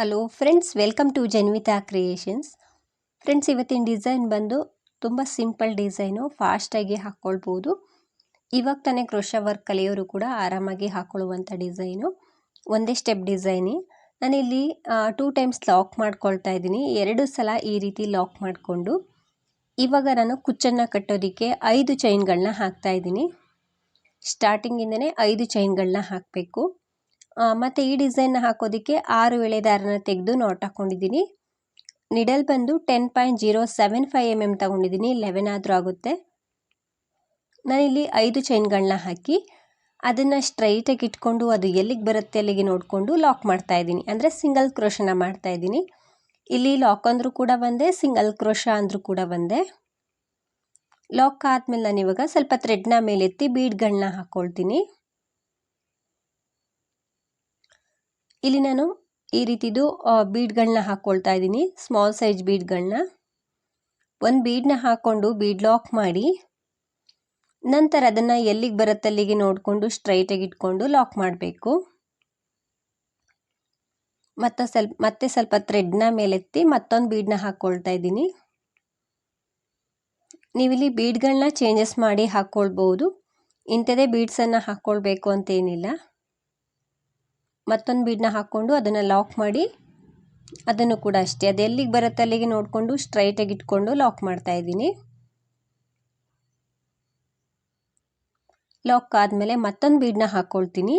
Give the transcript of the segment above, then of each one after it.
Hello friends welcome to Janvita creations friends ಇವತ್ತಿನ design ಬಂದು ತುಂಬ ಸಿಂಪಲ್ ಡಿಸೈನು ಫಾಸ್ಟಾಗಿ ಹಾಕ್ಕೊಳ್ಬೋದು ಇವಾಗ ತಾನೇ ಕ್ರೋಶ ವರ್ಕ್ ಕಲಿಯೋರು ಕೂಡ ಆರಾಮಾಗಿ ಹಾಕ್ಕೊಳ್ಳುವಂಥ ಡಿಸೈನು ಒಂದೇ ಸ್ಟೆಪ್ ಡಿಸೈನಿ ನಾನಿಲ್ಲಿ ಟೂ ಟೈಮ್ಸ್ ಲಾಕ್ ಮಾಡ್ಕೊಳ್ತಾ ಇದ್ದೀನಿ. ಎರಡು ಸಲ ಈ ರೀತಿ ಲಾಕ್ ಮಾಡಿಕೊಂಡು. ಇವಾಗ ನಾನು ಕುಚ್ಚನ್ನು ಕಟ್ಟೋದಕ್ಕೆ ಐದು ಚೈನ್ಗಳನ್ನ ಹಾಕ್ತಾ ಇದ್ದೀನಿ. ಸ್ಟಾರ್ಟಿಂಗಿಂದನೇ ಐದು ಚೈನ್ಗಳನ್ನ ಹಾಕಬೇಕು. ಮತ್ತು ಈ ಡಿಸೈನ್ನ ಹಾಕೋದಕ್ಕೆ ಆರು ಎಳೆ ದಾರನ ತೆಗೆದು ನಾಟ್ ಹಾಕ್ಕೊಂಡಿದ್ದೀನಿ ನಿಡಲ್ ಬಂದು ten point zero seven five M M ತೊಗೊಂಡಿದ್ದೀನಿ. ಲೆವೆನ್ ಆದರೂ ಆಗುತ್ತೆ. ನಾನಿಲ್ಲಿ ಐದು ಚೈನ್ಗಳನ್ನ ಹಾಕಿ ಅದನ್ನು ಸ್ಟ್ರೈಟಾಗಿ ಇಟ್ಕೊಂಡು ಅದು ಎಲ್ಲಿಗೆ ಬರುತ್ತೆ ಅಲ್ಲಿಗೆ ನೋಡಿಕೊಂಡು ಲಾಕ್ ಮಾಡ್ತಾ ಇದ್ದೀನಿ. ಅಂದರೆ ಸಿಂಗಲ್ ಕ್ರೋಶನ ಮಾಡ್ತಾ ಇದ್ದೀನಿ. ಇಲ್ಲಿ ಲಾಕ್ ಅಂದರೂ ಕೂಡ ಒಂದೇ ಸಿಂಗಲ್ ಕ್ರೋಶ ಅಂದರೂ ಕೂಡ ಒಂದೇ ಲಾಕ್ ಆದಮೇಲೆ ನಾನು ಇವಾಗ ಸ್ವಲ್ಪ ಥ್ರೆಡ್ನ ಮೇಲೆತ್ತಿ ಬೀಡ್ಗಳನ್ನ ಹಾಕ್ಕೊಳ್ತೀನಿ ಇಲ್ಲಿ ನಾನು ಈ ರೀತಿದು ಬೀಡ್ಗಳನ್ನ ಹಾಕ್ಕೊಳ್ತಾ ಇದ್ದೀನಿ. ಸ್ಮಾಲ್ ಸೈಜ್ ಬೀಡ್ಗಳನ್ನ ಒಂದು ಬೀಡನ್ನ ಹಾಕ್ಕೊಂಡು ಬೀಡ್ ಲಾಕ್ ಮಾಡಿ, ನಂತರ ಅದನ್ನು ಎಲ್ಲಿಗೆ ಬರುತ್ತೆ ಅಲ್ಲಿಗೆ ನೋಡಿಕೊಂಡು ಸ್ಟ್ರೈಟಾಗಿ ಇಟ್ಕೊಂಡು ಲಾಕ್ ಮಾಡಬೇಕು. ಮತ್ತು ಸ್ವಲ್ಪ, ಮತ್ತೆ ಸ್ವಲ್ಪ ಥ್ರೆಡ್ನ ಮೇಲೆತ್ತಿ ಮತ್ತೊಂದು ಬೀಡನ್ನ ಹಾಕ್ಕೊಳ್ತಾ ಇದ್ದೀನಿ. ನೀವಿಲ್ಲಿ ಬೀಡ್ಗಳನ್ನ ಚೇಂಜಸ್ ಮಾಡಿ ಹಾಕ್ಕೊಳ್ಬೋದು ಇಂಥದೇ ಬೀಡ್ಸನ್ನು ಹಾಕ್ಕೊಳ್ಬೇಕು ಅಂತೇನಿಲ್ಲ. ಮತ್ತೊಂದು ಬೀಡನ್ನ ಹಾಕ್ಕೊಂಡು ಅದನ್ನು ಲಾಕ್ ಮಾಡಿ ಅದನ್ನು ಕೂಡ ಅಷ್ಟೇ. ಅದು ಎಲ್ಲಿಗೆ ಬರುತ್ತೆ ಅಲ್ಲಿಗೆ ನೋಡಿಕೊಂಡು ಸ್ಟ್ರೈಟಾಗಿ ಇಟ್ಕೊಂಡು ಲಾಕ್ ಮಾಡ್ತಾ ಇದ್ದೀನಿ. ಲಾಕ್ ಆದಮೇಲೆ ಮತ್ತೊಂದು ಬೀಡನ್ನ ಹಾಕ್ಕೊಳ್ತೀನಿ.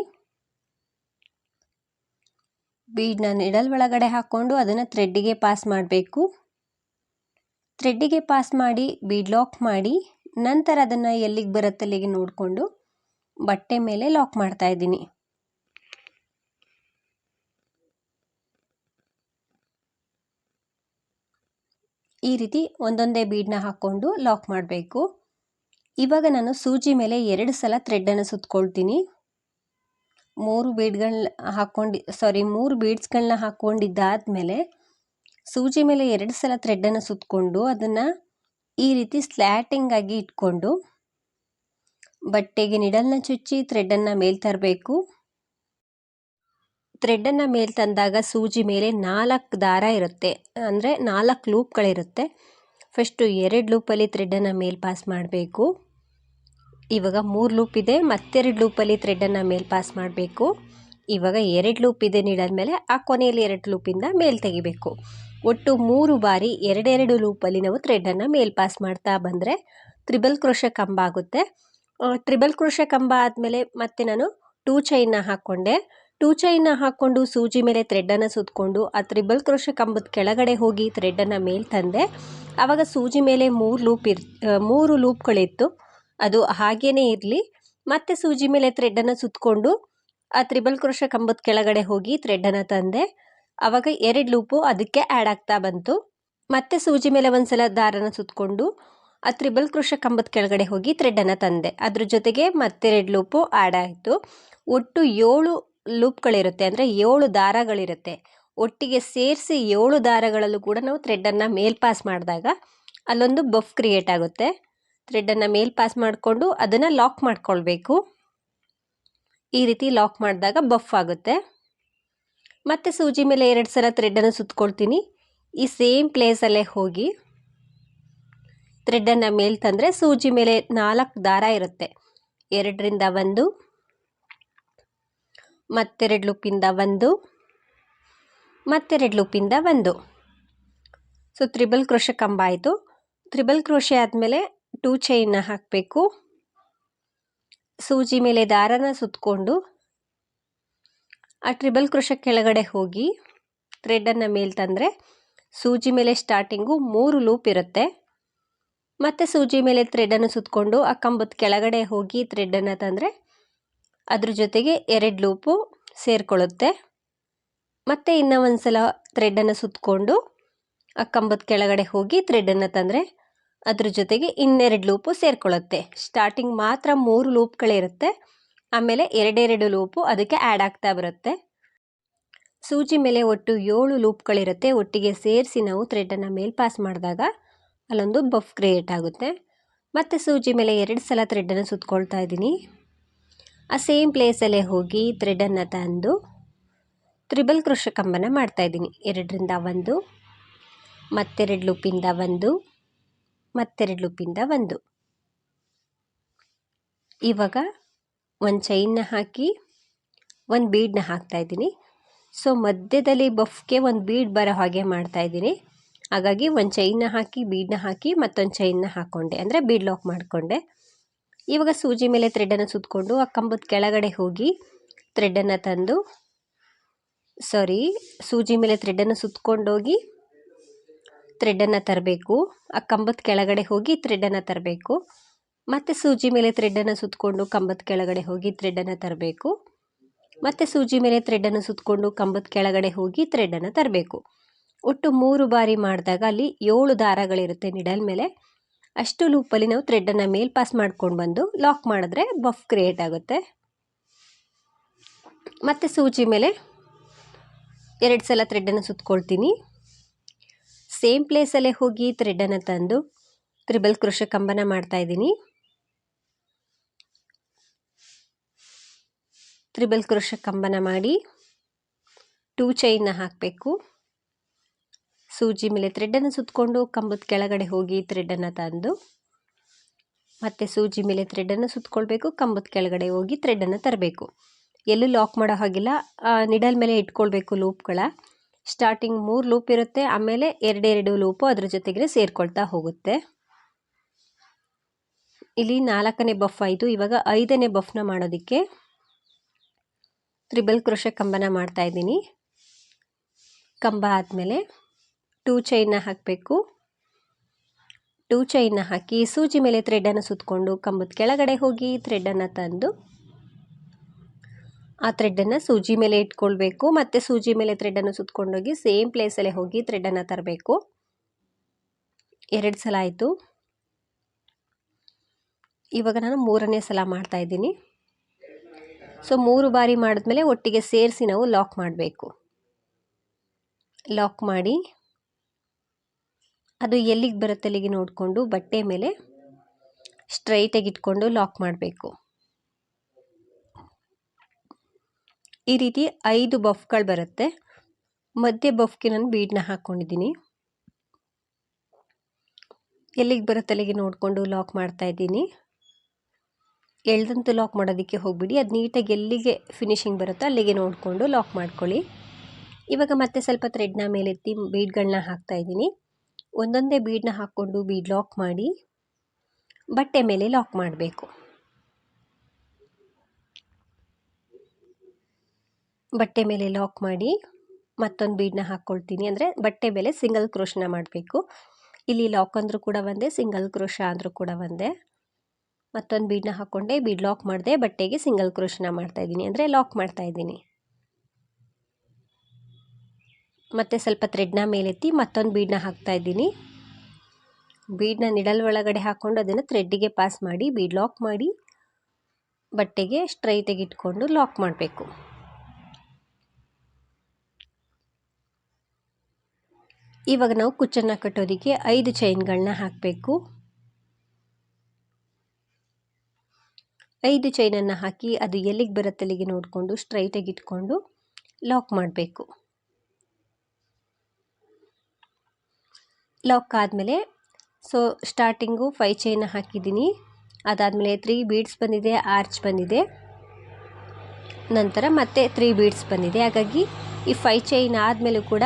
ಬೀಡನ್ನ ನಿಡಲ್ ಒಳಗಡೆ ಹಾಕ್ಕೊಂಡು ಅದನ್ನು ಥ್ರೆಡ್ಡಿಗೆ ಪಾಸ್ ಮಾಡಬೇಕು. ಥ್ರೆಡ್ಡಿಗೆ ಪಾಸ್ ಮಾಡಿ, ಬೀಡ್ ಲಾಕ್ ಮಾಡಿ, ನಂತರ ಅದನ್ನು ಎಲ್ಲಿಗೆ ಬರುತ್ತೆ ಅಲ್ಲಿಗೆ ನೋಡಿಕೊಂಡು ಬಟ್ಟೆ ಮೇಲೆ ಲಾಕ್ ಮಾಡ್ತಾ ಇದ್ದೀನಿ. ಈ ರೀತಿ ಒಂದೊಂದೇ ಬೀಡನ್ನ ಹಾಕ್ಕೊಂಡು ಲಾಕ್ ಮಾಡಬೇಕು. ಇವಾಗ ನಾನು ಸೂಜಿ ಮೇಲೆ ಎರಡು ಸಲ ಥ್ರೆಡ್ಡನ್ನು ಸುತ್ಕೊಳ್ತೀನಿ. ಮೂರು ಬೀಡ್ಗಳನ್ನ ಹಾಕ್ಕೊಂಡು ಸಾರಿ ಮೂರು ಬೀಡ್ಸ್ಗಳನ್ನ ಹಾಕ್ಕೊಂಡಿದ್ದಾದಮೇಲೆ ಸೂಜಿ ಮೇಲೆ ಎರಡು ಸಲ ಥ್ರೆಡ್ಡನ್ನು ಸುತ್ತಕೊಂಡು ಅದನ್ನು ಈ ರೀತಿ ಸ್ಲ್ಯಾಟಿಂಗ್ ಆಗಿ ಇಟ್ಕೊಂಡು ಬಟ್ಟೆಗೆ ನಿಡಲ್ನ ಚುಚ್ಚಿ ಥ್ರೆಡ್ಡನ್ನು ಮೇಲೆ ತರಬೇಕು ಥ್ರೆಡ್ಡನ್ನು ಮೇಲೆ ತಂದಾಗ ಸೂಜಿ ಮೇಲೆ ನಾಲ್ಕು ದಾರ ಇರುತ್ತೆ. ಅಂದರೆ ನಾಲ್ಕು ಲೂಪ್ಗಳಿರುತ್ತೆ. ಫಸ್ಟು ಎರಡು ಲೂಪಲ್ಲಿ ಥ್ರೆಡ್ಡನ್ನು ಮೇಲೆ ಪಾಸ್ ಮಾಡಬೇಕು. ಇವಾಗ ಮೂರು ಲೂಪ್ ಇದೆ, ಮತ್ತೆರಡು ಲೂಪಲ್ಲಿ ಥ್ರೆಡ್ಡನ್ನು ಮೇಲೆ ಪಾಸ್ ಮಾಡಬೇಕು. ಇವಾಗ ಎರಡು ಲೂಪ್ ಇದೆ ನೀಡಾದ್ಮೇಲೆ ಆ ಕೊನೆಯಲ್ಲಿ ಎರಡು ಲೂಪಿಂದ ಮೇಲೆ ತೆಗಿಬೇಕು. ಒಟ್ಟು ಮೂರು ಬಾರಿ ಎರಡೆರಡು ಲೂಪಲ್ಲಿ ನಾವು ಥ್ರೆಡ್ಡನ್ನು ಮೇಲೆ ಪಾಸ್ ಮಾಡ್ತಾ ಬಂದರೆ ತ್ರಿಬಲ್ ಕ್ರೋಶ ಕಂಬ ಆಗುತ್ತೆ. ಟ್ರಿಬಲ್ ಕ್ರೋಶ ಕಂಬ ಆದಮೇಲೆ ಮತ್ತೆ ನಾನು ಟೂ ಚೈನ್ನ ಹಾಕ್ಕೊಂಡೆ ಟೂ ಚೈನ್ನ ಹಾಕ್ಕೊಂಡು ಸೂಜಿ ಮೇಲೆ ಥ್ರೆಡ್ಡನ್ನು ಸುತ್ತಕೊಂಡು ಆ ತ್ರಿಬಲ್ ಕ್ರೋಶ ಕಂಬದ ಕೆಳಗಡೆ ಹೋಗಿ ಥ್ರೆಡ್ಡನ್ನು ಮೇಲೆ ತಂದೆ. ಆವಾಗ ಸೂಜಿ ಮೇಲೆ ಮೂರು ಲೂಪ್ ಇರ್ ಮೂರು ಲೂಪ್ಗಳಿತ್ತು. ಅದು ಹಾಗೇ ಇರಲಿ. ಮತ್ತೆ ಸೂಜಿ ಮೇಲೆ ಥ್ರೆಡ್ಡನ್ನು ಸುತ್ತಕೊಂಡು ಆ ತ್ರಿಬಲ್ ಕ್ರೋಶ ಕಂಬದ ಕೆಳಗಡೆ ಹೋಗಿ ಥ್ರೆಡ್ಡನ್ನು ತಂದೆ. ಆವಾಗ ಎರಡು ಲೂಪು ಅದಕ್ಕೆ ಆ್ಯಡ್ ಆಗ್ತಾ ಬಂತು. ಮತ್ತೆ ಸೂಜಿ ಮೇಲೆ ಒಂದ್ಸಲ ದಾರನ ಸುತ್ತಕೊಂಡು ಆ ತ್ರಿಬಲ್ ಕೃಷ ಕಂಬದ ಕೆಳಗಡೆ ಹೋಗಿ ಥ್ರೆಡ್ಡನ್ನು ತಂದೆ. ಅದ್ರ ಜೊತೆಗೆ ಮತ್ತೆರಡು ಲೂಪು ಆ್ಯಡ್ ಆಯಿತು. ಒಟ್ಟು ಏಳು ಲೂಪ್ಗಳಿರುತ್ತೆ ಅಂದರೆ ಏಳು ದಾರಗಳಿರುತ್ತೆ. ಒಟ್ಟಿಗೆ ಸೇರಿಸಿ ಏಳು ದಾರಗಳಲ್ಲೂ ಕೂಡ ನಾವು ಥ್ರೆಡ್ಡನ್ನು ಮೇಲ್ ಪಾಸ್ ಮಾಡಿದಾಗ ಅಲ್ಲೊಂದು ಬಫ್ ಕ್ರಿಯೇಟ್ ಆಗುತ್ತೆ. ಥ್ರೆಡ್ಡನ್ನು ಮೇಲ್ ಪಾಸ್ ಮಾಡಿಕೊಂಡು ಅದನ್ನು ಲಾಕ್ ಮಾಡ್ಕೊಳ್ಬೇಕು. ಈ ರೀತಿ ಲಾಕ್ ಮಾಡಿದಾಗ ಬಫ್ ಆಗುತ್ತೆ. ಮತ್ತು ಸೂಜಿ ಮೇಲೆ ಎರಡು ಸಲ ಥ್ರೆಡ್ಡನ್ನು ಸುತ್ಕೊಳ್ತೀನಿ. ಈ ಸೇಮ್ ಪ್ಲೇಸಲ್ಲೇ ಹೋಗಿ ಥ್ರೆಡ್ಡನ್ನು ಮೇಲೆ ತಂದರೆ ಸೂಜಿ ಮೇಲೆ ನಾಲ್ಕು ದಾರ ಇರುತ್ತೆ. ಎರಡರಿಂದ ಒಂದು ಮತ್ತೆರಡು ಲೂಪಿಂದ ಒಂದು, ಮತ್ತೆರಡು ಲೂಪಿಂದ ಒಂದು. ಸೊ ತ್ರಿಬಲ್ ಕ್ರೋಶ ಕಂಬ ಆಯಿತು. ತ್ರಿಬಲ್ ಕ್ರೋಶೆ ಆದಮೇಲೆ ಟೂ ಚೈನ್ನ ಹಾಕಬೇಕು. ಸೂಜಿ ಮೇಲೆ ದಾರನ ಸುತ್ತಕೊಂಡು ಆ ಟ್ರಿಬಲ್ ಕ್ರೋಶ ಕೆಳಗಡೆ ಹೋಗಿ ಥ್ರೆಡನ್ನು ಮೇಲೆ ತಂದರೆ ಸೂಜಿ ಮೇಲೆ ಸ್ಟಾರ್ಟಿಂಗು ಮೂರು ಲೂಪ್ ಇರುತ್ತೆ. ಮತ್ತು ಸೂಜಿ ಮೇಲೆ ಥ್ರೆಡನ್ನು ಸುತ್ತಕೊಂಡು ಆ ಕಂಬದ ಕೆಳಗಡೆ ಹೋಗಿ ಥ್ರೆಡ್ಡನ್ನು ತಂದರೆ ಅದ್ರ ಜೊತೆಗೆ ಎರಡು ಲೂಪು ಸೇರಿಕೊಳ್ಳುತ್ತೆ. ಮತ್ತು ಇನ್ನೂ ಒಂದು ಸಲ ಥ್ರೆಡ್ಡನ್ನು ಸುತ್ತಕೊಂಡು ಆ ಕಂಬದ ಕೆಳಗಡೆ ಹೋಗಿ ಥ್ರೆಡ್ಡನ್ನು ತಂದರೆ ಅದ್ರ ಜೊತೆಗೆ ಇನ್ನೆರಡು ಲೂಪು ಸೇರಿಕೊಳ್ಳುತ್ತೆ. ಸ್ಟಾರ್ಟಿಂಗ್ ಮಾತ್ರ ಮೂರು ಲೂಪ್ಗಳಿರುತ್ತೆ ಆಮೇಲೆ ಎರಡೆರಡು ಲೂಪು ಅದಕ್ಕೆ ಆ್ಯಡ್ ಆಗ್ತಾ ಬರುತ್ತೆ. ಸೂಜಿ ಮೇಲೆ ಒಟ್ಟು ಏಳು ಲೂಪ್ಗಳಿರುತ್ತೆ. ಒಟ್ಟಿಗೆ ಸೇರಿಸಿ ನಾವು ಥ್ರೆಡ್ಡನ್ನು ಮೇಲ್ ಪಾಸ್ ಮಾಡಿದಾಗ ಅಲ್ಲೊಂದು ಬಫ್ ಕ್ರಿಯೇಟ್ ಆಗುತ್ತೆ. ಮತ್ತು ಸೂಜಿ ಮೇಲೆ ಎರಡು ಸಲ ಥ್ರೆಡ್ಡನ್ನು ಸುತ್ಕೊಳ್ತಾ ಇದ್ದೀನಿ. ಆ ಸೇಮ್ ಪ್ಲೇಸಲ್ಲೇ ಹೋಗಿ ಥ್ರೆಡನ್ನು ತಂದು ತ್ರಿಬಲ್ ಕೃಷ ಕಂಬನ ಮಾಡ್ತಾಯಿದ್ದೀನಿ ಎರಡರಿಂದ ಒಂದು, ಮತ್ತೆರಡು ಲೂಪಿಂದ ಒಂದು, ಮತ್ತೆರಡು ಲೂಪಿಂದ ಒಂದು. ಇವಾಗ ಒಂದು ಚೈನ್ನ ಹಾಕಿ ಒಂದು ಬೀಡನ್ನ ಹಾಕ್ತಾಯಿದ್ದೀನಿ ಸೊ ಮಧ್ಯದಲ್ಲಿ ಬಫ್ಗೆ ಒಂದು ಬೀಡ್ ಬರೋ ಹಾಗೆ ಮಾಡ್ತಾಯಿದ್ದೀನಿ ಹಾಗಾಗಿ ಒಂದು ಚೈನ್ನ ಹಾಕಿ ಬೀಡನ್ನ ಹಾಕಿ ಮತ್ತೊಂದು ಚೈನ್ನ ಹಾಕ್ಕೊಂಡೆ ಅಂದರೆ ಬೀಡ್ ಲಾಕ್ ಮಾಡಿಕೊಂಡೆ. ಇವಾಗ ಸೂಜಿ ಮೇಲೆ ಥ್ರೆಡನ್ನು ಸುತ್ತಕೊಂಡು ಆ ಕಂಬದ ಕೆಳಗಡೆ ಹೋಗಿ ಥ್ರೆಡನ್ನು ತಂದು ಸಾರಿ ಸೂಜಿ ಮೇಲೆ ಥ್ರೆಡನ್ನು ಸುತ್ತಕೊಂಡೋಗಿ ಥ್ರೆಡನ್ನು ತರಬೇಕು. ಆ ಕಂಬದ ಕೆಳಗಡೆ ಹೋಗಿ ಥ್ರೆಡನ್ನು ತರಬೇಕು. ಮತ್ತು ಸೂಜಿ ಮೇಲೆ ಥ್ರೆಡನ್ನು ಸುತ್ತಕೊಂಡು ಕಂಬದ ಕೆಳಗಡೆ ಹೋಗಿ ಥ್ರೆಡನ್ನು ತರಬೇಕು. ಮತ್ತು ಸೂಜಿ ಮೇಲೆ ಥ್ರೆಡನ್ನು ಸುತ್ತಕೊಂಡು ಕಂಬದ ಕೆಳಗಡೆ ಹೋಗಿ ಥ್ರೆಡನ್ನು ತರಬೇಕು. ಒಟ್ಟು ಮೂರು ಬಾರಿ ಮಾಡಿದಾಗ ಅಲ್ಲಿ ಏಳು ದಾರಗಳಿರುತ್ತೆ ನಿಡಲ್ ಮೇಲೆ. ಅಷ್ಟು ಲೂಪಲ್ಲಿ ನಾವು ಥ್ರೆಡ್ಡನ್ನು ಮೇಲ್ ಪಾಸ್ ಮಾಡ್ಕೊಂಡು ಬಂದು ಲಾಕ್ ಮಾಡಿದ್ರೆ ಬಫ್ ಕ್ರಿಯೇಟ್ ಆಗುತ್ತೆ. ಮತ್ತು ಸೂಜಿ ಮೇಲೆ ಎರಡು ಸಲ ಥ್ರೆಡ್ಡನ್ನು ಸುತ್ಕೊಳ್ತೀನಿ. ಸೇಮ್ ಪ್ಲೇಸಲ್ಲೇ ಹೋಗಿ ಥ್ರೆಡ್ಡನ್ನು ತಂದು ತ್ರಿಬಲ್ ಕೃಷಿ ಕಂಬನ ಮಾಡ್ತಾಯಿದ್ದೀನಿ ತ್ರಿಬಲ್ ಕೃಷಿ ಕಂಬನ ಮಾಡಿ ಟೂ ಚೈನ್ನ ಹಾಕಬೇಕು. ಸೂಜಿ ಮೇಲೆ ಥ್ರೆಡನ್ನು ಸುತ್ತಕೊಂಡು ಕಂಬದ ಕೆಳಗಡೆ ಹೋಗಿ ಥ್ರೆಡ್ಡನ್ನು ತಂದು, ಮತ್ತೆ ಸೂಜಿ ಮೇಲೆ ಥ್ರೆಡ್ಡನ್ನು ಸುತ್ತಕೊಳ್ಬೇಕು ಕಂಬದ ಕೆಳಗಡೆ ಹೋಗಿ ಥ್ರೆಡ್ಡನ್ನು ತರಬೇಕು. ಎಲ್ಲೂ ಲಾಕ್ ಮಾಡೋ ಹಾಗಿಲ್ಲ. ನಿಡಲ್ ಮೇಲೆ ಇಟ್ಕೊಳ್ಬೇಕು ಲೂಪ್ಗಳ ಸ್ಟಾರ್ಟಿಂಗ್ ಮೂರು ಲೂಪ್ ಇರುತ್ತೆ, ಆಮೇಲೆ ಎರಡೆರಡು ಲೂಪು ಅದ್ರ ಜೊತೆಗೆ ಸೇರ್ಕೊಳ್ತಾ ಹೋಗುತ್ತೆ. ಇಲ್ಲಿ ನಾಲ್ಕನೇ ಬಫ್ ಆಯಿತು. ಇವಾಗ ಐದನೇ ಬಫ್ನ ಮಾಡೋದಕ್ಕೆ ತ್ರಿಬಲ್ ಕ್ರೋಶ ಕಂಬನ ಮಾಡ್ತಾ ಇದ್ದೀನಿ. ಕಂಬ ಆದಮೇಲೆ ಟೂ ಚೈನ್ನ ಹಾಕಬೇಕು. ಟೂ ಚೈನ್ನ ಹಾಕಿ ಸೂಜಿ ಮೇಲೆ ಥ್ರೆಡ್ಡನ್ನು ಸುತ್ತಕೊಂಡು ಕಂಬದ ಕೆಳಗಡೆ ಹೋಗಿ ಥ್ರೆಡ್ಡನ್ನು ತಂದು ಆ ಥ್ರೆಡ್ಡನ್ನು ಸೂಜಿ ಮೇಲೆ ಇಟ್ಕೊಳ್ಬೇಕು. ಮತ್ತು ಸೂಜಿ ಮೇಲೆ ಥ್ರೆಡನ್ನು ಸುತ್ತಕೊಂಡೋಗಿ ಸೇಮ್ ಪ್ಲೇಸಲ್ಲೇ ಹೋಗಿ ಥ್ರೆಡನ್ನು ತರಬೇಕು. ಎರಡು ಸಲ ಆಯಿತು. ಇವಾಗ ನಾನು ಮೂರನೇ ಸಲ ಮಾಡ್ತಾಯಿದ್ದೀನಿ ಸೊ ಮೂರು ಬಾರಿ ಮಾಡಿದ್ಮೇಲೆ ಒಟ್ಟಿಗೆ ಸೇರಿಸಿ ನಾವು ಲಾಕ್ ಮಾಡಬೇಕು. ಲಾಕ್ ಮಾಡಿ ಅದು ಎಲ್ಲಿಗೆ ಬರುತ್ತೆ ಅಲ್ಲಿಗೆ ನೋಡಿಕೊಂಡು ಬಟ್ಟೆ ಮೇಲೆ ಸ್ಟ್ರೈಟಾಗಿ ಇಟ್ಕೊಂಡು ಲಾಕ್ ಮಾಡಬೇಕು. ಈ ರೀತಿ ಐದು ಬಫ್ಗಳು ಬರುತ್ತೆ. ಮಧ್ಯೆ ಬಫ್ಗೆ ನಾನು ಬೀಡನ್ನ ಹಾಕ್ಕೊಂಡಿದ್ದೀನಿ ಎಲ್ಲಿಗೆ ಬರುತ್ತೆ ಅಲ್ಲಿಗೆ ನೋಡಿಕೊಂಡು ಲಾಕ್ ಮಾಡ್ತಾ ಇದ್ದೀನಿ. ಎಳ್ದಂತೂ ಲಾಕ್ ಮಾಡೋದಕ್ಕೆ ಹೋಗ್ಬಿಡಿ. ಅದು ನೀಟಾಗಿ ಎಲ್ಲಿಗೆ ಫಿನಿಶಿಂಗ್ ಬರುತ್ತೋ ಅಲ್ಲಿಗೆ ನೋಡಿಕೊಂಡು ಲಾಕ್ ಮಾಡ್ಕೊಳ್ಳಿ. ಇವಾಗ ಮತ್ತೆ ಸ್ವಲ್ಪ ಥ್ರೆಡ್ನ ಮೇಲೆತ್ತಿ ಬೀಡ್ಗಳನ್ನ ಹಾಕ್ತಾಯಿದ್ದೀನಿ ಒಂದೊಂದೇ ಬೀಡನ್ನ ಹಾಕ್ಕೊಂಡು ಬೀಡ್ ಲಾಕ್ ಮಾಡಿ, ಬಟ್ಟೆ ಮೇಲೆ ಲಾಕ್ ಮಾಡಬೇಕು. ಬಟ್ಟೆ ಮೇಲೆ ಲಾಕ್ ಮಾಡಿ ಮತ್ತೊಂದು ಬೀಡನ್ನ ಹಾಕ್ಕೊಳ್ತೀನಿ ಅಂದರೆ ಬಟ್ಟೆ ಮೇಲೆ ಸಿಂಗಲ್ ಕ್ರೋಶನ ಮಾಡಬೇಕು. ಇಲ್ಲಿ ಲಾಕ್ ಅಂದರೂ ಕೂಡ ಒಂದೇ ಸಿಂಗಲ್ ಕ್ರೋಶ ಅಂದರೂ ಕೂಡ ಒಂದೇ. ಮತ್ತೊಂದು ಬೀಡನ್ನ ಹಾಕ್ಕೊಂಡೆ ಬೀಡ್ ಲಾಕ್ ಮಾಡಿದೆ ಬಟ್ಟೆಗೆ ಸಿಂಗಲ್ ಕ್ರೋಶನ ಮಾಡ್ತಾಯಿದ್ದೀನಿ ಅಂದರೆ ಲಾಕ್ ಮಾಡ್ತಾಯಿದ್ದೀನಿ ಮತ್ತು ಸ್ವಲ್ಪ ಥ್ರೆಡ್ನ ಮೇಲೆತ್ತಿ ಮತ್ತೊಂದು ಬೀಡನ್ನ ಹಾಕ್ತಾಯಿದ್ದೀನಿ ಬೀಡನ್ನ ನಿಡಲ್ ಒಳಗಡೆ ಹಾಕ್ಕೊಂಡು ಅದನ್ನು ಥ್ರೆಡ್ಡಿಗೆ ಪಾಸ್ ಮಾಡಿ ಬೀಡ್ ಲಾಕ್ ಮಾಡಿ, ಬಟ್ಟೆಗೆ ಸ್ಟ್ರೈಟಾಗಿ ಇಟ್ಕೊಂಡು ಲಾಕ್ ಮಾಡಬೇಕು. ಇವಾಗ ನಾವು ಕುಚ್ಚನ್ನು ಕಟ್ಟೋದಕ್ಕೆ ಐದು ಚೈನ್ಗಳನ್ನ ಹಾಕಬೇಕು. ಐದು ಚೈನನ್ನು ಹಾಕಿ ಅದು ಎಲ್ಲಿಗೆ ಬರುತ್ತಲ್ಲಿಗೆ ನೋಡಿಕೊಂಡು ಸ್ಟ್ರೈಟಾಗಿ ಇಟ್ಕೊಂಡು ಲಾಕ್ ಮಾಡಬೇಕು. ಲಾಕ್ ಆದಮೇಲೆ ಸೊ ಸ್ಟಾರ್ಟಿಂಗು ಫೈ ಚೈನ್ ಹಾಕಿದ್ದೀನಿ. ಅದಾದಮೇಲೆ ತ್ರೀ ಬೀಡ್ಸ್ ಬಂದಿದೆ ಆರ್ಚ್ ಬಂದಿದೆ. ನಂತರ ಮತ್ತೆ ತ್ರೀ ಬೀಡ್ಸ್ ಬಂದಿದೆ. ಹಾಗಾಗಿ ಈ ಫೈ ಚೈನ್ ಆದಮೇಲೂ ಕೂಡ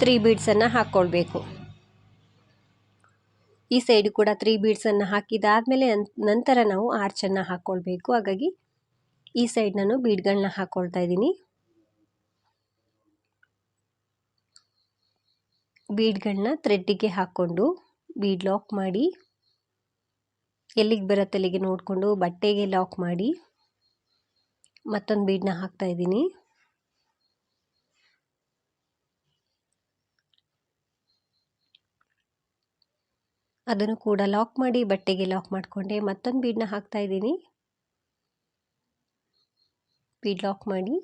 ತ್ರೀ ಬೀಡ್ಸನ್ನು ಹಾಕ್ಕೊಳ್ಬೇಕು ಈ ಸೈಡ್ ಕೂಡ ತ್ರೀ ಬೀಡ್ಸನ್ನು ಹಾಕಿದಾದಮೇಲೆ ನಂತರ ನಾವು ಆರ್ಚನ್ನು ಹಾಕ್ಕೊಳ್ಬೇಕು ಹಾಗಾಗಿ ಈ ಸೈಡ್ ನಾನು ಬೀಡ್ಗಳನ್ನ ಹಾಕ್ಕೊಳ್ತಾ ಇದ್ದೀನಿ. ಬೀಡ್ಗಳನ್ನ ಥ್ರೆಡ್ಡಿಗೆ ಹಾಕ್ಕೊಂಡು ಬೀಡ್ ಲಾಕ್ ಮಾಡಿ, ಎಲ್ಲಿಗೆ ಬರುತ್ತೆ ಅಲ್ಲಿಗೆ ನೋಡಿಕೊಂಡು ಬಟ್ಟೆಗೆ ಲಾಕ್ ಮಾಡಿ, ಮತ್ತೊಂದು ಬೀಡನ್ನ ಹಾಕ್ತಾ ಇದ್ದೀನಿ. ಅದನ್ನು ಕೂಡ ಲಾಕ್ ಮಾಡಿ ಬಟ್ಟೆಗೆ ಲಾಕ್ ಮಾಡಿಕೊಂಡೆ, ಮತ್ತೊಂದು ಬೀಡನ್ನ ಹಾಕ್ತಾ ಇದ್ದೀನಿ. ಬೀಡ್ ಲಾಕ್ ಮಾಡಿ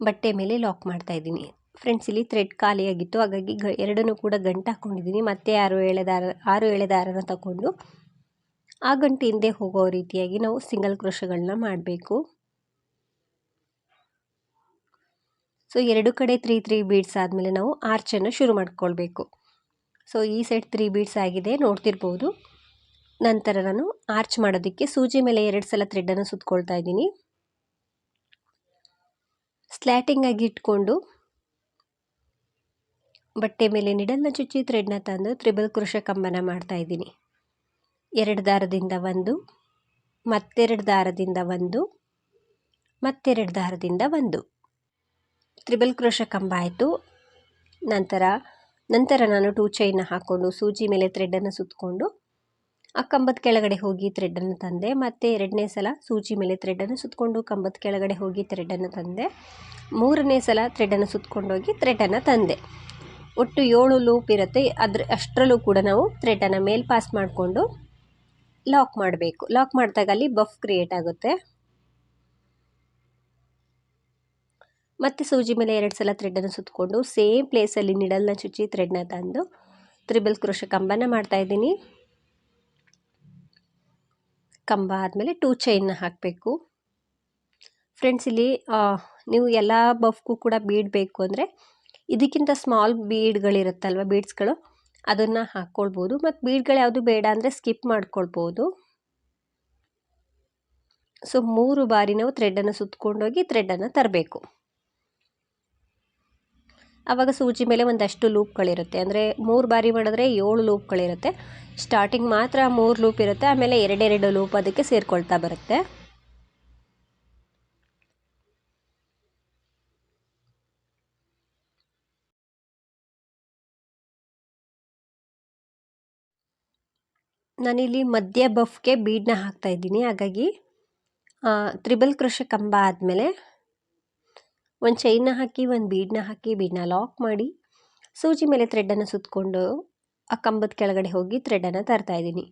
ಬಟ್ಟೆ ಮೇಲೆ ಲಾಕ್ ಮಾಡ್ತಾ ಇದ್ದೀನಿ. ಫ್ರೆಂಡ್ಸ್ ಇಲ್ಲಿ ಥ್ರೆಡ್ ಖಾಲಿಯಾಗಿತ್ತು ಹಾಗಾಗಿ ಗ, ಎರಡನ್ನೂ ಕೂಡ ಗಂಟು ಹಾಕ್ಕೊಂಡಿದ್ದೀನಿ. ಮತ್ತೆ ಆರು ಎಳೆದಾರ, ಆರು ಎಳೆದಾರನ ತಗೊಂಡು ಆ ಗಂಟು ಹಿಂದೆ ಹೋಗೋ ರೀತಿಯಾಗಿ ನಾವು ಸಿಂಗಲ್ ಕ್ರೋಶಗಳನ್ನ ಮಾಡಬೇಕು. ಸೊ ಎರಡು ಕಡೆ ತ್ರೀ ತ್ರೀ ಬೀಡ್ಸ್ ಆದಮೇಲೆ ನಾವು ಆರ್ಚನ್ನು ಶುರು ಮಾಡ್ಕೊಳ್ಬೇಕು. ಸೊ ಈ ಸೈಡ್ ತ್ರೀ ಬೀಡ್ಸ್ ಆಗಿದೆ. ನೋಡ್ತಿರ್ಬೋದು. ನಂತರ ನಾನು ಆರ್ಚ್ ಮಾಡೋದಕ್ಕೆ ಸೂಜಿ ಮೇಲೆ ಎರಡು ಸಲ ಥ್ರೆಡ್ಡನ್ನು ಸುತ್ತಕೊಳ್ತಾ ಇದ್ದೀನಿ. ಸ್ಲ್ಯಾಟಿಂಗ್ ಆಗಿ ಇಟ್ಕೊಂಡು ಬಟ್ಟೆ ಮೇಲೆ ನಿಡಲ್ನ ಚುಚ್ಚಿ ಥ್ರೆಡ್ನ ತಂದು ತ್ರಿಬಲ್ ಕೃಷ ಕಂಬನ ಮಾಡ್ತಾ ಇದ್ದೀನಿ. ಎರಡು ದಾರದಿಂದ ಒಂದು, ಮತ್ತೆರಡು ದಾರದಿಂದ ಒಂದು, ಮತ್ತೆರಡು ದಾರದಿಂದ ಒಂದು. ತ್ರಿಬಲ್ ಕ್ರೋಶ ಕಂಬ ಆಯಿತು. ನಂತರ ನಂತರ ನಾನು ಟೂ ಚೈನ್ನ ಹಾಕ್ಕೊಂಡು ಸೂಜಿ ಮೇಲೆ ಥ್ರೆಡನ್ನು ಸುತ್ತಕೊಂಡು ಆ ಕಂಬದ ಕೆಳಗಡೆ ಹೋಗಿ ಥ್ರೆಡನ್ನು ತಂದೆ, ಮತ್ತು ಎರಡನೇ ಸಲ ಸೂಜಿ ಮೇಲೆ ಥ್ರೆಡನ್ನು ಸುತ್ತಕೊಂಡು ಕಂಬದ ಕೆಳಗಡೆ ಹೋಗಿ ಥ್ರೆಡನ್ನು ತಂದೆ, ಮೂರನೇ ಸಲ ಥ್ರೆಡನ್ನು ಸುತ್ತಕೊಂಡೋಗಿ ಥ್ರೆಡನ್ನು ತಂದೆ. ಒಟ್ಟು ಏಳು ಲೂಪ್ ಇರುತ್ತೆ. ಅದ್ರ ಅಷ್ಟರಲ್ಲೂ ಕೂಡ ನಾವು ಥ್ರೆಡನ್ನು ಮೇಲ್ ಪಾಸ್ ಮಾಡಿಕೊಂಡು ಲಾಕ್ ಮಾಡಬೇಕು. ಲಾಕ್ ಮಾಡಿದಾಗ ಅಲ್ಲಿ ಬಫ್ ಕ್ರಿಯೇಟ್ ಆಗುತ್ತೆ. ಮತ್ತು ಸೂಜಿ ಮೇಲೆ ಎರಡು ಸಲ ಥ್ರೆಡನ್ನು ಸುತ್ತಕೊಂಡು ಸೇಮ್ ಪ್ಲೇಸಲ್ಲಿ ನಿಡಲ್ನ ಚುಚ್ಚಿ ಥ್ರೆಡ್ನ ತಂದು ತ್ರಿಬಲ್ ಕ್ರೋಶ ಕಂಬನ ಮಾಡ್ತಾಯಿದ್ದೀನಿ ಕಂಬ ಆದಮೇಲೆ ಟೂ ಚೈನ್ನ ಹಾಕಬೇಕು. ಫ್ರೆಂಡ್ಸ್ ಇಲ್ಲಿ ನೀವು ಎಲ್ಲ ಬಫ್ಗೂ ಕೂಡ ಬೀಡಬೇಕು ಅಂದರೆ ಇದಕ್ಕಿಂತ ಸ್ಮಾಲ್ ಬೀಡ್ಗಳಿರುತ್ತಲ್ವ ಬೀಡ್ಸ್ಗಳು ಅದನ್ನು ಹಾಕ್ಕೊಳ್ಬೋದು ಮತ್ತು ಬೀಡ್ಗಳು ಯಾವುದು ಬೇಡ ಅಂದರೆ ಸ್ಕಿಪ್ ಮಾಡ್ಕೊಳ್ಬೋದು. ಸೊ ಮೂರು ಬಾರಿ ನಾವು ಥ್ರೆಡ್ಡನ್ನು ಸುತ್ತಕೊಂಡೋಗಿ ಥ್ರೆಡ್ಡನ್ನು ತರಬೇಕು. ಆವಾಗ ಸೂಜಿ ಮೇಲೆ ಒಂದಷ್ಟು ಲೂಪ್ಗಳಿರುತ್ತೆ ಅಂದರೆ ಮೂರು ಬಾರಿ ಮಾಡಿದ್ರೆ ಏಳು ಲೂಪ್ಗಳಿರುತ್ತೆ ಸ್ಟಾರ್ಟಿಂಗ್ ಮಾತ್ರ ಮೂರು ಲೂಪ್ ಇರುತ್ತೆ, ಆಮೇಲೆ ಎರಡೆರಡು ಲೂಪ್ ಅದಕ್ಕೆ ಸೇರಿಕೊಳ್ತಾ ಬರುತ್ತೆ. ನಾನಿಲ್ಲಿ ಮಧ್ಯ ಬಫ್ಗೆ ಬೀಡನ್ನ ಹಾಕ್ತಾ ಇದ್ದೀನಿ. ಹಾಗಾಗಿ ತ್ರಿಬಲ್ ಕೃಷ ಕಂಬ ಆದಮೇಲೆ ಒಂದು ಚೈನ್ನ ಹಾಕಿ, ಒಂದು ಬೀಡನ್ನ ಹಾಕಿ ಬೀಡನ್ನ ಲಾಕ್ ಮಾಡಿ, ಸೂಜಿ ಮೇಲೆ ಥ್ರೆಡನ್ನು ಸುತ್ತಕೊಂಡು ಆ ಕಂಬದ ಕೆಳಗಡೆ ಹೋಗಿ ಥ್ರೆಡನ್ನು ತರ್ತಾಯಿದ್ದೀನಿ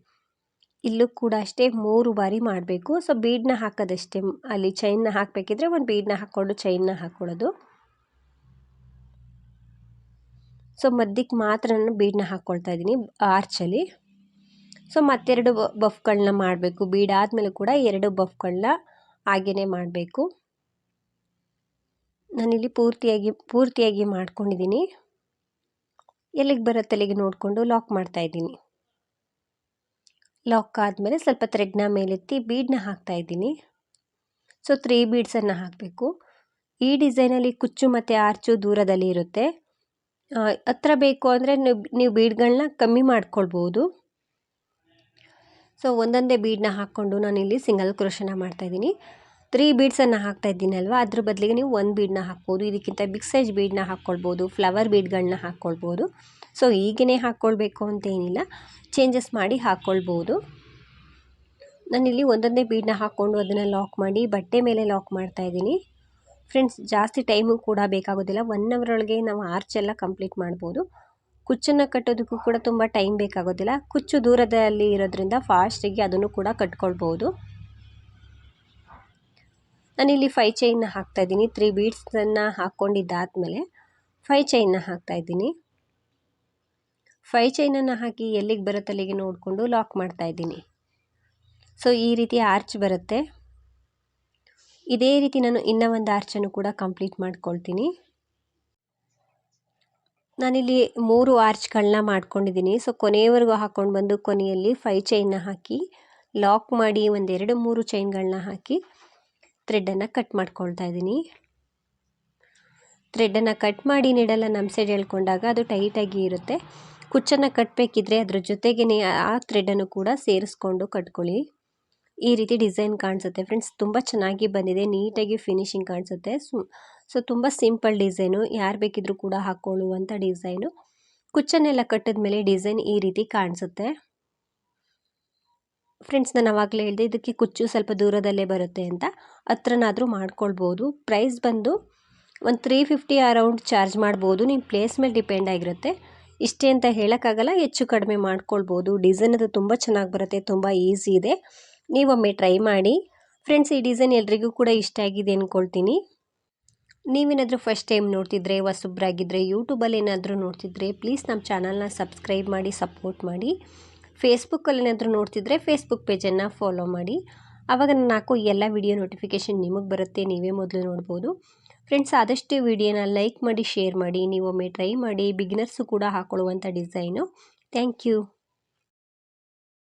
ಇಲ್ಲೂ ಕೂಡ ಅಷ್ಟೇ ಮೂರು ಬಾರಿ ಮಾಡಬೇಕು. ಸೊ ಬೀಡನ್ನ ಹಾಕೋದಷ್ಟೇ. ಅಲ್ಲಿ ಚೈನ್ನ ಹಾಕಬೇಕಿದ್ರೆ ಒಂದು ಬೀಡನ್ನ ಹಾಕ್ಕೊಂಡು ಚೈನ್ನ ಹಾಕ್ಕೊಳ್ಳೋದು ಸೊ ಮಧ್ಯಕ್ಕೆ ಮಾತ್ರ ನಾನು ಬೀಡನ್ನ ಹಾಕ್ಕೊಳ್ತಾ ಇದ್ದೀನಿ ಆರ್ಚಲ್ಲಿ ಸೊ ಮತ್ತೆರಡು ಬಫ್ಗಳನ್ನ ಮಾಡಬೇಕು. ಬೀಡಾದಮೇಲೆ ಕೂಡ ಎರಡು ಬಫ್ಗಳನ್ನ ಹಾಗೆಯೇ ಮಾಡಬೇಕು. ನಾನಿಲ್ಲಿ ಪೂರ್ತಿಯಾಗಿ ಪೂರ್ತಿಯಾಗಿ ಮಾಡ್ಕೊಂಡಿದ್ದೀನಿ ಎಲ್ಲಿಗೆ ಬರುತ್ತೆ ಅಲ್ಲಿಗೆ ನೋಡಿಕೊಂಡು ಲಾಕ್ ಮಾಡ್ತಾಯಿದ್ದೀನಿ ಲಾಕ್ ಆದಮೇಲೆ ಸ್ವಲ್ಪ ಥ್ರೆಡ್ನ ಮೇಲೆತ್ತಿ ಬೀಡನ್ನ ಹಾಕ್ತಾಯಿದ್ದೀನಿ ಸೊ ತ್ರೀ ಬೀಡ್ಸನ್ನು ಹಾಕಬೇಕು. ಈ ಡಿಸೈನಲ್ಲಿ ಕುಚ್ಚು ಮತ್ತು ಆರ್ಚು ದೂರದಲ್ಲಿ ಇರುತ್ತೆ. ಹತ್ರ ಬೇಕು ಅಂದರೆ ನೀವು ನೀವು ಬೀಡ್ಗಳನ್ನ ಕಮ್ಮಿ ಮಾಡ್ಕೊಳ್ಬೋದು. ಸೊ ಒಂದೊಂದೇ ಬೀಡನ್ನ ಹಾಕ್ಕೊಂಡು ನಾನಿಲ್ಲಿ ಸಿಂಗಲ್ ಕ್ರೋಶನ ಮಾಡ್ತಾಯಿದ್ದೀನಿ ತ್ರೀ ಬೀಡ್ಸನ್ನು ಹಾಕ್ತಾ ಇದ್ದೀನಲ್ವ ಅದ್ರ ಬದಲಿಗೆ ನೀವು ಒಂದು ಬೀಡನ್ನ ಹಾಕ್ಬೋದು. ಇದಕ್ಕಿಂತ ಬಿಗ್ ಸೈಜ್ ಬೀಡನ್ನ ಹಾಕ್ಕೊಳ್ಬೋದು. ಫ್ಲವರ್ ಬೀಡ್ಗಳನ್ನ ಹಾಕ್ಕೊಳ್ಬೋದು. ಸೊ ಈಗೇ ಹಾಕ್ಕೊಳ್ಬೇಕು ಅಂತೇನಿಲ್ಲ ಚೇಂಜಸ್ ಮಾಡಿ ಹಾಕ್ಕೊಳ್ಬೋದು. ನಾನಿಲ್ಲಿ ಒಂದೊಂದೇ ಬೀಡನ್ನ ಹಾಕ್ಕೊಂಡು ಅದನ್ನು ಲಾಕ್ ಮಾಡಿ ಬಟ್ಟೆ ಮೇಲೆ ಲಾಕ್ ಮಾಡ್ತಾಯಿದ್ದೀನಿ ಫ್ರೆಂಡ್ಸ್ ಜಾಸ್ತಿ ಟೈಮು ಕೂಡ ಬೇಕಾಗೋದಿಲ್ಲ. ಒನ್ ಅವರ್ ಒಳಗೆ ನಾವು ಆರ್ಚ್ ಎಲ್ಲ ಕಂಪ್ಲೀಟ್ ಮಾಡ್ಬೋದು. ಕುಚ್ಚನ್ನು ಕಟ್ಟೋದಕ್ಕೂ ಕೂಡ ತುಂಬ ಟೈಮ್ ಬೇಕಾಗೋದಿಲ್ಲ. ಕುಚ್ಚು ದೂರದಲ್ಲಿ ಇರೋದ್ರಿಂದ ಫಾಸ್ಟಾಗಿ ಅದನ್ನು ಕೂಡ ಕಟ್ಕೊಳ್ಬೋದು ನಾನಿಲ್ಲಿ ಫೈ ಚೈನ್ನ ಹಾಕ್ತಾಯಿದ್ದೀನಿ ತ್ರೀ ಬೀಡ್ಸನ್ನು ಹಾಕ್ಕೊಂಡಿದ್ದಾದಮೇಲೆ ಫೈ ಚೈನ್ನ ಹಾಕ್ತಾಯಿದ್ದೀನಿ ಫೈ ಚೈನನ್ನು ಹಾಕಿ ಎಲ್ಲಿಗೆ ಬರುತ್ತೆ ಅಲ್ಲಿಗೆ ನೋಡಿಕೊಂಡು ಲಾಕ್ ಮಾಡ್ತಾಯಿದ್ದೀನಿ ಸೊ ಈ ರೀತಿ ಆರ್ಚ್ ಬರುತ್ತೆ. ಇದೇ ರೀತಿ ನಾನು ಇನ್ನೂ ಒಂದು ಆರ್ಚನ್ನು ಕೂಡ ಕಂಪ್ಲೀಟ್ ಮಾಡ್ಕೊಳ್ತೀನಿ. ನಾನಿಲ್ಲಿ ಮೂರು ಆರ್ಚ್ಗಳನ್ನ ಮಾಡ್ಕೊಂಡಿದ್ದೀನಿ. ಸೊ, ಕೊನೆಯವರೆಗೂ ಹಾಕ್ಕೊಂಡು ಬಂದು ಕೊನೆಯಲ್ಲಿ ಫೈ ಚೈನ್ನ ಹಾಕಿ ಲಾಕ್ ಮಾಡಿ ಒಂದೆರಡು ಮೂರು ಚೈನ್ಗಳನ್ನ ಹಾಕಿ ಥ್ರೆಡ್ಡನ್ನು ಕಟ್ ಮಾಡ್ಕೊಳ್ತಾ ಇದ್ದೀನಿ. ಥ್ರೆಡ್ಡನ್ನು ಕಟ್ ಮಾಡಿ ನೀಡಲ್ಲ ನಮ್ಮ ಸೈಡ್ ಹೇಳ್ಕೊಂಡಾಗ ಅದು ಟೈಟಾಗಿ ಇರುತ್ತೆ. ಕುಚ್ಚನ್ನು ಕಟ್ಟಬೇಕಿದ್ರೆ ಅದ್ರ ಜೊತೆಗೇ ಆ ಥ್ರೆಡನ್ನು ಕೂಡ ಸೇರಿಸ್ಕೊಂಡು ಕಟ್ಕೊಳ್ಳಿ. ಈ ರೀತಿ ಡಿಸೈನ್ ಕಾಣಿಸುತ್ತೆ. ಫ್ರೆಂಡ್ಸ್ ತುಂಬ ಚೆನ್ನಾಗಿ ಬಂದಿದೆ. ನೀಟಾಗಿ ಫಿನಿಶಿಂಗ್ ಕಾಣಿಸುತ್ತೆ. ಸು ಸೊ ತುಂಬ ಸಿಂಪಲ್ ಡಿಸೈನು, ಯಾರು ಬೇಕಿದ್ರೂ ಕೂಡ ಹಾಕ್ಕೊಳ್ಳುವಂಥ ಡಿಸೈನು. ಕುಚ್ಚನ್ನೆಲ್ಲ ಕಟ್ಟಿದ ಮೇಲೆ ಡಿಸೈನ್ ಈ ರೀತಿ ಕಾಣಿಸುತ್ತೆ. ಫ್ರೆಂಡ್ಸ್, ನಾನು ಆವಾಗಲೇ ಹೇಳಿದೆ, ಇದಕ್ಕೆ ಕುಚ್ಚು ಸ್ವಲ್ಪ ದೂರದಲ್ಲೇ ಬರುತ್ತೆ ಅಂತ. ಹತ್ರನಾದರೂ ಮಾಡ್ಕೊಳ್ಬೋದು. ಪ್ರೈಸ್ ಬಂದು ಒಂದು ತ್ರೀ ಫಿಫ್ಟಿ ಅರೌಂಡ್ ಚಾರ್ಜ್ ಮಾಡ್ಬೋದು. ನಿಮ್ಮ ಪ್ಲೇಸ್ ಮೇಲೆ ಡಿಪೆಂಡ್ ಆಗಿರುತ್ತೆ. ಇಷ್ಟೇ ಅಂತ ಹೇಳೋಕ್ಕಾಗಲ್ಲ, ಹೆಚ್ಚು ಕಡಿಮೆ ಮಾಡ್ಕೊಳ್ಬೋದು. ಡಿಸೈನ್ ಅದು ತುಂಬ ಚೆನ್ನಾಗಿ ಬರುತ್ತೆ, ತುಂಬ ಈಸಿ ಇದೆ. ನೀವೊಮ್ಮೆ ಟ್ರೈ ಮಾಡಿ. ಫ್ರೆಂಡ್ಸ್, ಈ ಡಿಸೈನ್ ಎಲ್ರಿಗೂ ಕೂಡ ಇಷ್ಟ ಆಗಿದೆ ಅಂದ್ಕೊಳ್ತೀನಿ ನೀವೇನಾದರೂ ಫಸ್ಟ್ ಟೈಮ್ ನೋಡ್ತಿದ್ರೆ ಹೊಸಬ್ರಾಗಿದ್ದರೆ ಯೂಟ್ಯೂಬಲ್ಲಿ ಏನಾದರೂ ನೋಡ್ತಿದ್ರೆ ಪ್ಲೀಸ್ ನಮ್ಮ ಚಾನಲ್ನ ಸಬ್ಸ್ಕ್ರೈಬ್ ಮಾಡಿ ಸಪೋರ್ಟ್ ಮಾಡಿ. ಫೇಸ್ಬುಕ್ಕಲ್ಲಿ ಏನಾದರೂ ನೋಡ್ತಿದ್ರೆ ಫೇಸ್ಬುಕ್ ಪೇಜನ್ನು ಫಾಲೋ ಮಾಡಿ. ಆವಾಗ ನಾನು ಹಾಕೋ ಎಲ್ಲ ವಿಡಿಯೋ ನೋಟಿಫಿಕೇಷನ್ ನಿಮಗೆ ಬರುತ್ತೆ, ನೀವೇ ಮೊದಲು ನೋಡ್ಬೋದು. ಫ್ರೆಂಡ್ಸ್ ಆದಷ್ಟು ವಿಡಿಯೋನ ಲೈಕ್ ಮಾಡಿ ಶೇರ್ ಮಾಡಿ, ನೀವೊಮ್ಮೆ ಟ್ರೈ ಮಾಡಿ. ಬಿಗಿನರ್ಸು ಕೂಡ ಹಾಕೊಳ್ಳುವಂಥ ಡಿಸೈನು ಥ್ಯಾಂಕ್ ಯು